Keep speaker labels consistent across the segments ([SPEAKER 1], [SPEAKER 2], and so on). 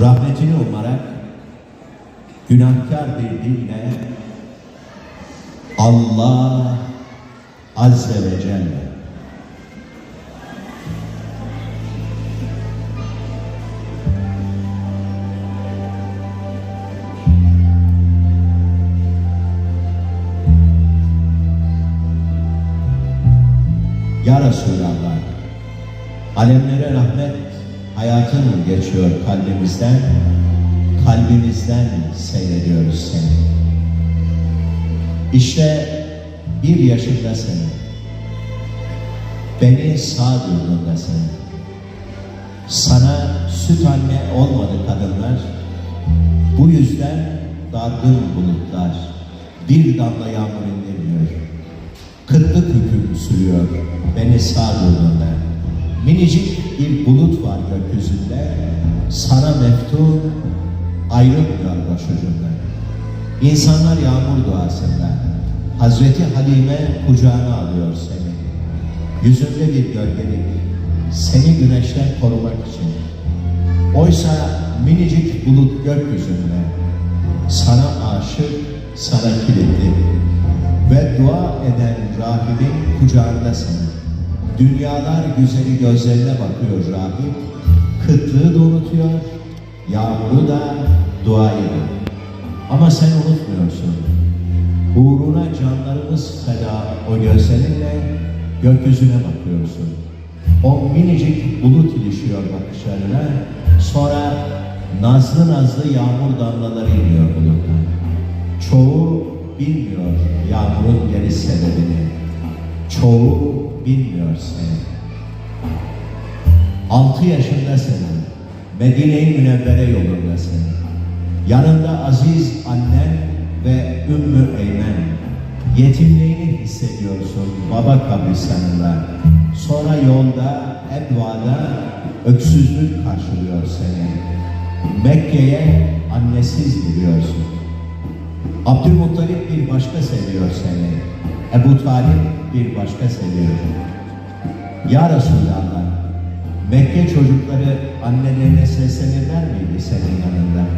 [SPEAKER 1] rahmetini umarak günahkar bir dille Allah Azze ve Celle. Ya Resulallah, alemlere rahmet, hayatın geçiyor kalbimizden, kalbimizden seyrediyoruz seni. İşte bir yaşındasın, beni sağdurdundasın. Sana süt anne olmadı kadınlar, bu yüzden dargın bulutlar, bir damla yağmur indirmiyor. Kıtlık hüküm sürüyor beni sağdurduğunda. Minicik bir bulut var gökyüzünde, sana meftun ayrılmıyor başucunda. İnsanlar yağmur duasında, Hazreti Halime kucağına alıyor seni. Yüzünde bir gölgelik, seni güneşten korumak için. Oysa minicik bulut gökyüzünde, sana aşık, sana kilitli ve dua eden rahibin kucağındasın. Dünyalar güzeli gözlerine bakıyor rahip, kıtlığı da unutuyor, yağmuru da, duayı da. Ama sen unutmuyorsun. Uğruna canlarımız feda o gözlerinle gökyüzüne bakıyorsun. O minicik bulut ilişiyor bakışlarına, sonra nazlı nazlı yağmur damlaları iniyor buluttan. Çoğu bilmiyor yağmurun geliş sebebini. Çoğu bilmiyor seni. Altı yaşındasın. Medine-i Münevvere yolundasın. Yanında aziz annen ve Ümmü Eymen. Yetimliğini hissediyorsun baba kabristanında. Sonra yolda, Edva'da öksüzlük karşılıyor seni. Mekke'ye annesiz gidiyorsun. Abdülmuttalip bir başka seviyor seni. Ebu Talip bir başka seviyor. Ya Resulallah, Mekke çocukları annelerine seslenirler miydi senin yanında?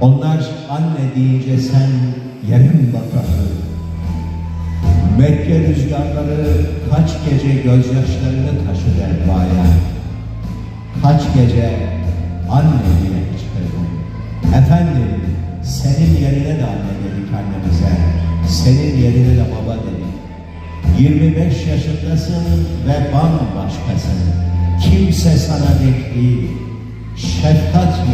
[SPEAKER 1] Onlar anne deyince sen yerin bakardı. Mekke rüzgarları kaç gece gözyaşlarını taşıdı Edva'ya. Kaç gece anne diye hıçkırdı. Efendim, senin yerine de anne dedik annemize. Senin yerine de baba. 25 yaşındasın ve bambaşkasın. Kimse sana denk değil. Şefkat